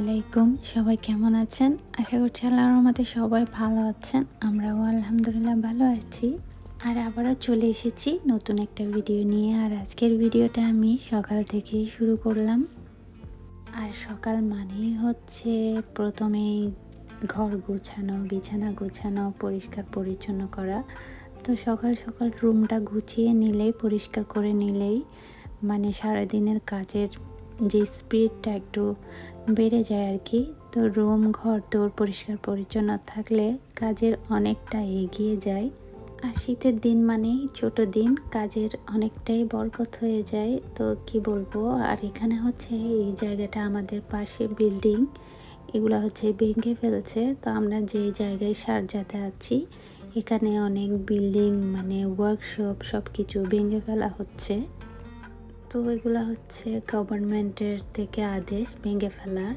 আলাইকুম, সবাই কেমন আছেন? আশা করছি আল্লাহর রহমতে সবাই ভালো আছেন। আমরাও আলহামদুলিল্লাহ ভালো আছি। আর আবারও চলে এসেছি নতুন একটা ভিডিও নিয়ে। আর আজকের ভিডিওটা আমি সকাল থেকেই শুরু করলাম। আর সকাল মানেই হচ্ছে প্রথমেই ঘর গোছানো, বিছানা গোছানো, পরিষ্কার পরিচ্ছন্ন করা। তো সকাল সকাল রুমটা গুছিয়ে নিলেই, পরিষ্কার করে নিলেই মানে সারাদিনের কাজের যে স্পিডটা একটু বেড়ে যায় আর কি। তো রুম, ঘর তোর পরিষ্কার পরিচ্ছন্ন থাকলে কাজের অনেকটা এগিয়ে যায়। আর শীতের দিন মানেই ছোট দিন, কাজের অনেকটাই বরকত হয়ে যায়। তো কি বলব, আর এখানে হচ্ছে এই জায়গাটা আমাদের পাশে বিল্ডিং, এগুলো হচ্ছে ভেঙে ফেলছে। তো আমরা যে জায়গায় সার সারজাতে আছি, এখানে অনেক বিল্ডিং মানে ওয়ার্কশপ সব কিছু ভেঙে ফেলা হচ্ছে। তো এগুলো হচ্ছে গভর্নমেন্টের থেকে আদেশ ভেঙে ফেলার।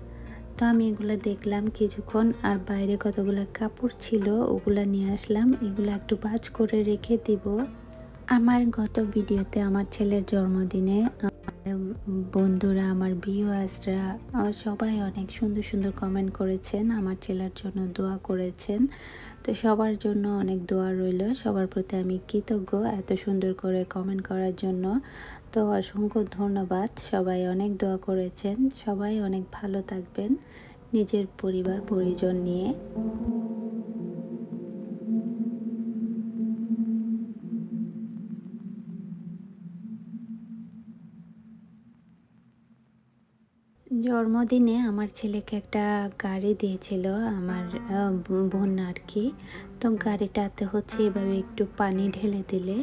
তো আমি এগুলো দেখলাম কিছুক্ষণ, আর বাইরে কতগুলো কাপড় ছিল ওগুলো নিয়ে আসলাম। এগুলো একটু বাজ করে রেখে দিব। আমার গত ভিডিওতে আমার ছেলের জন্মদিনে বন্ধুরা, আমার ভিউয়ার্সরা আমার সবাই অনেক সুন্দর সুন্দর কমেন্ট করেছেন, আমার ছেলের জন্য দোয়া করেছেন। তো সবার জন্য অনেক দোয়া রইল, সবার প্রতি আমি কৃতজ্ঞ এত সুন্দর করে কমেন্ট করার জন্য। তো অসংখ্য ধন্যবাদ, সবাই অনেক দোয়া করেছেন, সবাই অনেক ভালো থাকবেন নিজের পরিবার, পরিজন নিয়ে। জন্মদিনে আমার ছেলেকে একটা গাড়ি দিয়েছিল, আমার বোন আর কি। তো গাড়িটাতে হচ্ছে এভাবে একটু পানি ঢেলে দিলে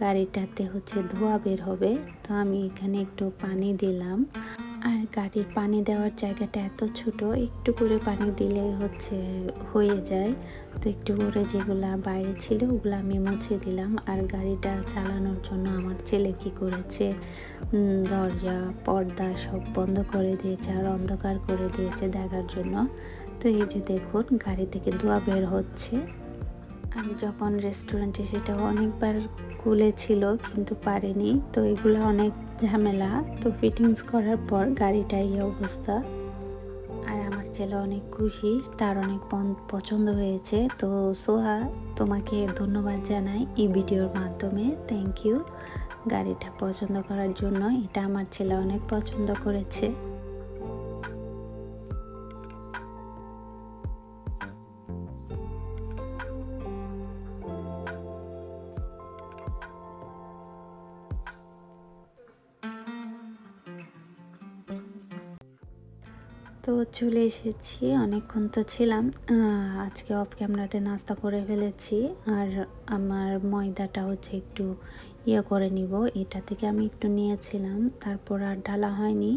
গাড়িটাতে হচ্ছে ধোয়া বের হবে। তো আমি এখানে একটু পানি দিলাম। আর গাড়ির পানি দেওয়ার জায়গাটা এত ছোট, একটু করে পানি দিলে হচ্ছে হয়ে যায়। তো একটু করে যেগুলা বাইরে ছিল ওগুলো আমি মুছে দিলাম। আর গাড়িটা চালানোর জন্য আমার ছেলে কি করেছে? দরজা, পর্দা সব বন্ধ করে দিয়েছে আর অন্ধকার করে দিয়েছে দেখার জন্য। তো এই যে দেখুন, গাড়ি থেকে ধোয়া বের হচ্ছে। আর যখন রেস্টুরেন্টে সেটা অনেকবার খুলেছিল কিন্তু পারেনি, তো এগুলো অনেক ঝামেলা। তো ফিটিংস করার পর গাড়িটা এই অবস্থা। আর আমার ছেলে অনেক খুশি, তার অনেক পছন্দ হয়েছে। তো সোহা, তোমাকে ধন্যবাদ জানাই এই ভিডিওর মাধ্যমে। থ্যাংক ইউ গাড়িটা পছন্দ করার জন্য, এটা আমার ছেলে অনেক পছন্দ করেছে। তো চলে এসেছি, অনেকক্ষণ তো ছিলাম। আজকে অফ ক্যামেরাতে নাস্তা করে ফেলেছি। আর আমার ময়দাটা হচ্ছে একটু ইয়ে করে নিব। এটা থেকে আমি একটু নিয়েছিলাম, তারপর আর ডালা হয়নি।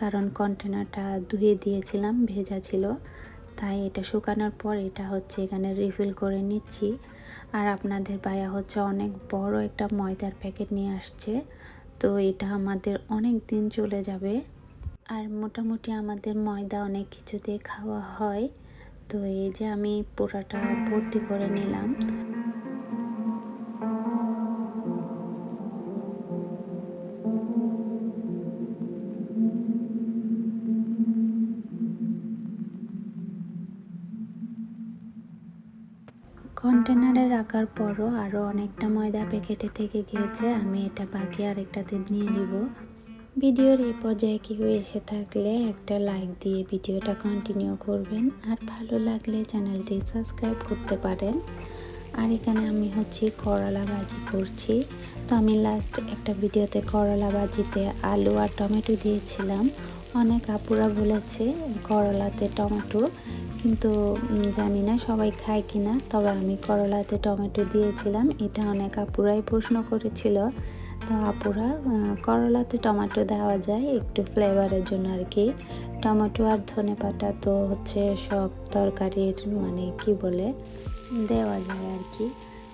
কারণ কন্টেনারটা ধুয়ে দিয়েছিলাম, ভেজা ছিল। তাই এটা শুকানোর পর এটা হচ্ছে এখানে রিফিল করে নিচ্ছি। আর আপনাদের ভাইয়া হচ্ছে অনেক বড় একটা ময়দার প্যাকেট নিয়ে আসছে। তো এটা আমাদের অনেক দিন চলে যাবে। আর মোটামুটি আমাদের ময়দা অনেক কিছুতে খাওয়া হয়। তো এই যে আমি পোড়াটা ভর্তি করে নিলাম। কন্টেনারে রাখার পরও আরও অনেকটা ময়দা প্যাকেটে থেকে গিয়েছে। আমি এটা বাকি আরেকটাতে নিয়ে নিব। ভিডিওর এই পর্যায়ে কেউ এসে থাকলে একটা লাইক দিয়ে ভিডিওটা কন্টিনিউ করবেন। আর ভালো লাগলে চ্যানেলটি সাবস্ক্রাইব করতে পারেন। আর এখানে আমি হচ্ছে করলা ভাজি করছি। তো আমি লাস্ট একটা ভিডিওতে করলা ভাজিতে আলু আর টমেটো দিয়েছিলাম। অনেক আপুরা বলেছে করলাতে টমেটো, কিন্তু জানি না সবাই খায় কিনা। তবে আমি করলাতে টমেটো দিয়েছিলাম। এটা অনেক আপুরাই প্রশ্ন করেছিল। তো আপুরা করলাতে টমেটো দেওয়া যায় একটু ফ্লেভারের জন্য আর কি টমেটো আর ধনে পাতা তো হচ্ছে সব তরকারির মানে কি বলে, দেওয়া যায় আর কি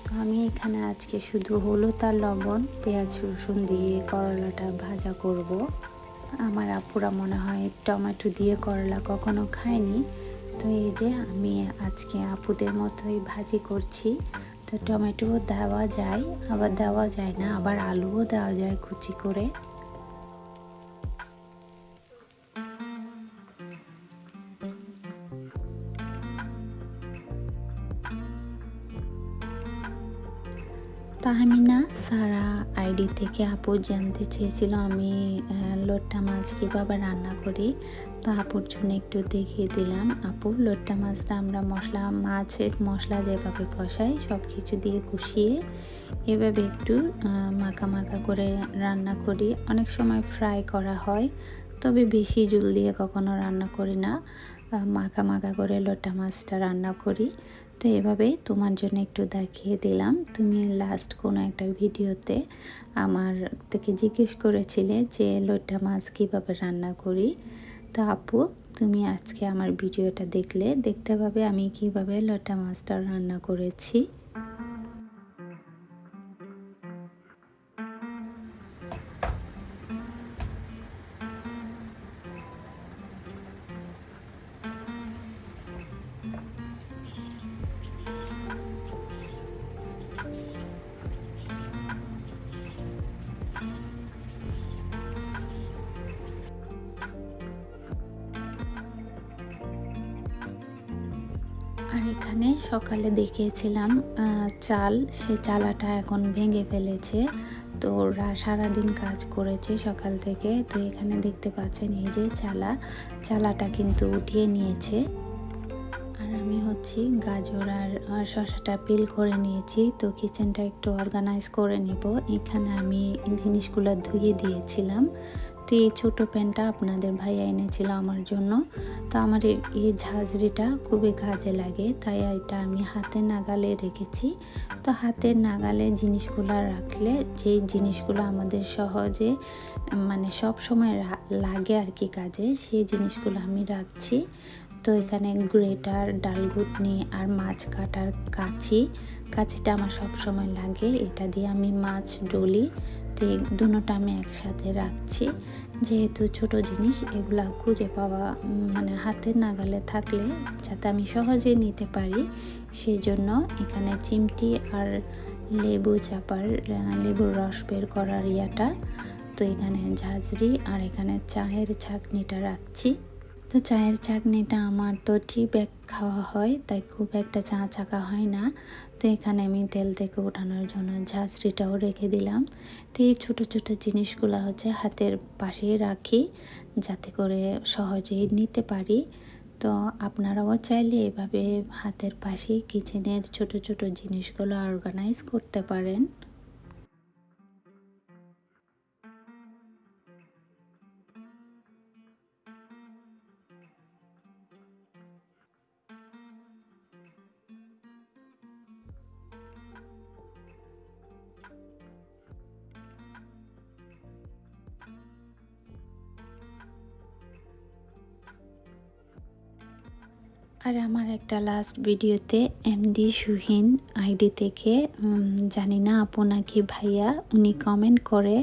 তো আমি এখানে আজকে শুধু হলুদ আর লবণ, পেঁয়াজ, রসুন দিয়ে করলাটা ভাজা করব। আমার আপুরা মনে হয় টমেটো দিয়ে করলা কখনো খায়নি। তো এই যে আমি আজকে আপুদের মতোই ভাজি করছি। তো টমেটো দেওয়া যায় আবার দেওয়া যায় না আবার আলুও দেওয়া যায় কুচি করে। তাহমিনা, সারা আইডি থেকে আপু জানতে চেয়েছিল আমি লোট্টা মাছ কীভাবে রান্না করি। তো আপুর জন্য একটু দেখিয়ে দিলাম। আপু, লোট্টা মাছটা আমরা মশলা, মাছের মশলা যেভাবে কষাই সব কিছু দিয়ে কষিয়ে এভাবে একটু মাখা মাখা করে রান্না করি। অনেক সময় ফ্রাই করা হয়, তবে বেশি জল দিয়ে কখনো রান্না করি না। মাখা মাখা করে লোটা মাছটা রান্না করি। তো এভাবে তোমার জন্য একটু দেখিয়ে দিলাম। তুমি লাস্ট কোনো একটা ভিডিওতে আমার থেকে জিজ্ঞেস করেছিলে যে লোটা মাছ কীভাবে রান্না করি। তো আপু, তুমি আজকে আমার ভিডিওটা দেখলে, দেখতে পাবে আমি কীভাবে লোটা মাছটা রান্না করেছি। আর এখানে সকালে দেখিয়েছিলাম চাল। সে চালাটা এখন ভেঙে ফেলেছে। তো ওরা সারাদিন কাজ করেছে সকাল থেকে। তো এখানে দেখতে পাচ্ছেন এই যে চালা। চালাটা কিন্তু উঠিয়ে নিয়েছে। আর আমি হচ্ছি গাজর আর শসাটা পিল করে নিয়েছি। তো কিচেনটা একটু অর্গানাইজ করে নিব। এখানে আমি জিনিসগুলো ধুয়ে দিয়েছিলাম। তো এই ছোটো প্যান্টটা আপনাদের ভাইয়া এনেছিল আমার জন্য। তো আমার এই- ঝাঁঝরিটা খুবই কাজে লাগে, তাই এটা আমি হাতে নাগালে রেখেছি। তো হাতের নাগালে জিনিসগুলো রাখলে যে জিনিসগুলো আমাদের সহজে মানে সব সময় লাগে আর কি কাজে, সেই জিনিসগুলো আমি রাখছি। তো এখানে গ্রেটার ডাল ঘুটনি আর মাছ কাটার কাঁচি। কাঁচিটা আমার সব সময় লাগে। এটা দিয়ে আমি মাছ ডলি। তো এই দুটোটা আমি একসাথে রাখছি। যেহেতু ছোট জিনিস, এগুলা খুঁজে পাওয়া মানে হাতের নাগালে থাকলে যাতে আমি সহজে নিতে পারি। সেই জন্য এখানে চিমটি আর লেবু চাপার লেবুর রস বের করার ইয়াটা। তো এখানে ঝাঁঝরি আর এখানে চায়ের ছাঁকনিটা রাখছি। তো চায়ের চাকনিটা আমার তো টি ব্যাগ খাওয়া হয়, তাই খুব একটা চা চাকা হয় না। তো এখানে আমি তেল থেকে ওঠানোর জন্য ঝাঁঝরিটাও রেখে দিলাম। তো এই ছোটো ছোটো জিনিসগুলো হচ্ছে হাতের পাশেই রাখি, যাতে করে সহজেই নিতে পারি। তো আপনারাও চাইলে এভাবে হাতের পাশে কিচেনের ছোট ছোট জিনিসগুলো অর্গানাইজ করতে পারেন। আর আমার একটা লাস্ট ভিডিওতে এমডি সুহিন আইডি থেকে জানি না আপু নাকি ভাইয়া, উনি কমেন্ট করে,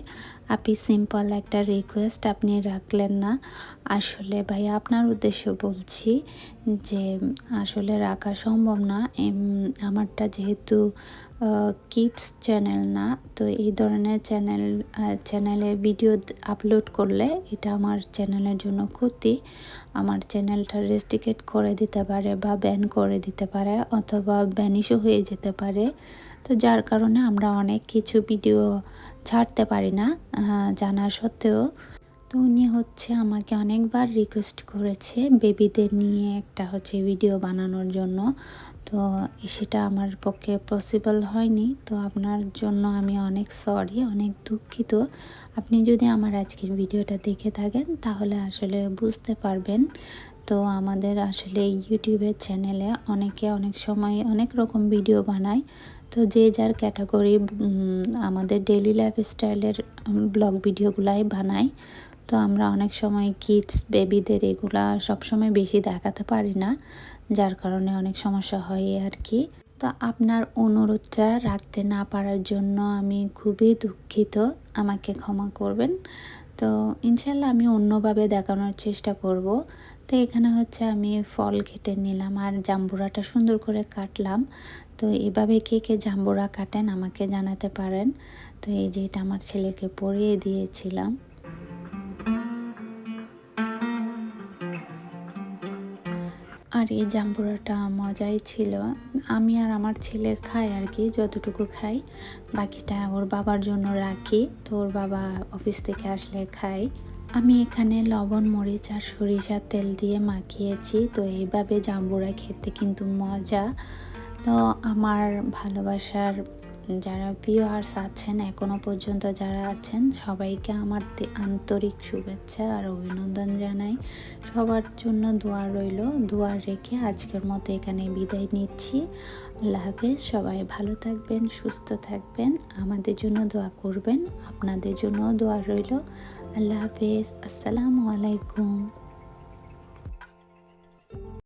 আপনি সিম্পল একটা রিকোয়েস্ট আপনি রাখলেন না। আসলে ভাইয়া আপনার উদ্দেশ্য বলছি যে, আসলে রাখা সম্ভব না। আমারটা যেহেতু কিডস চ্যানেল না, তো এই ধরনের চ্যানেল চ্যানেলে ভিডিও আপলোড করলে এটা আমার চ্যানেলের জন্য ক্ষতি। আমার চ্যানেলটা রেস্ট্রিকেট করে দিতে পারে বা ব্যান করে দিতে পারে অথবা ব্যানিশও হয়ে যেতে পারে। তো যার কারণে আমরা অনেক কিছু ভিডিও ছাড়তে পারি না জানা সত্ত্বেও। তো উনি হচ্ছে আমাকে অনেকবার রিকোয়েস্ট করেছে বেবিদের নিয়ে একটা হচ্ছে ভিডিও বানানোর জন্য। তো সেটা আমার পক্ষে পসিবল হয়নি। তো আপনার জন্য আমি অনেক সরি অনেক দুঃখিত। আপনি যদি আমার আজকের ভিডিওটা দেখে থাকেন, তাহলে আসলে বুঝতে পারবেন। তো আমাদের আসলে ইউটিউবের চ্যানেলে অনেকে অনেক সময় অনেক রকম ভিডিও বানায়। তো যে যার ক্যাটাগরি আমাদের ডেইলি লাইফস্টাইলের ব্লগ ভিডিওগুলাই বানাই তো আমরা অনেক সময় কিডস বেবিদের এগুলা সবসময় বেশি দেখাতে পারি না, যার কারণে অনেক সমস্যা হয় আর কি। তো আপনার অনুরোধটা রাখতে না পারার জন্য আমি খুবই দুঃখিত, আমাকে ক্ষমা করবেন। তো ইনশাল্লাহ আমি অন্যভাবে দেখানোর চেষ্টা করব। তো এখানে হচ্ছে আমি ফল কেটে নিলাম আর জাম্বুরাটা সুন্দর করে কাটলাম। তো এভাবে কে কে জাম্বুরা কাটেন আমাকে জানাতে পারেন। তো এই যে এটা আমার ছেলেকে পরিয়ে দিয়েছিলাম। আর এই জাম্বুরাটা মজাই ছিল। আমি আর আমার ছেলে খাই আর কি, যতটুকু খাই। বাকিটা ওর বাবার জন্য রাখি, তো ওর বাবা অফিস থেকে আসলে খাই। আমি এখানে লবণ, মরিচ আর সরিষার তেল দিয়ে মাখিয়েছি, তো এইভাবে জাম্বুরা খেতে কিন্তু মজা। তো আমার ভালোবাসার যারা ভিউয়ার্স আছেন এখনও পর্যন্ত যারা আছেন, সবাইকে আমার আন্তরিক শুভেচ্ছা আর অভিনন্দন জানাই। সবার জন্য দোয়া রইল, দোয়া রেখে আজকের মতো এখানে বিদায় নিচ্ছি। হাফেজ, সবাই ভালো থাকবেন, সুস্থ থাকবেন, আমাদের জন্য দোয়া করবেন, আপনাদের জন্য দোয়া রইল। আল্লাহ হাফেজ, আসসালামু আলাইকুম।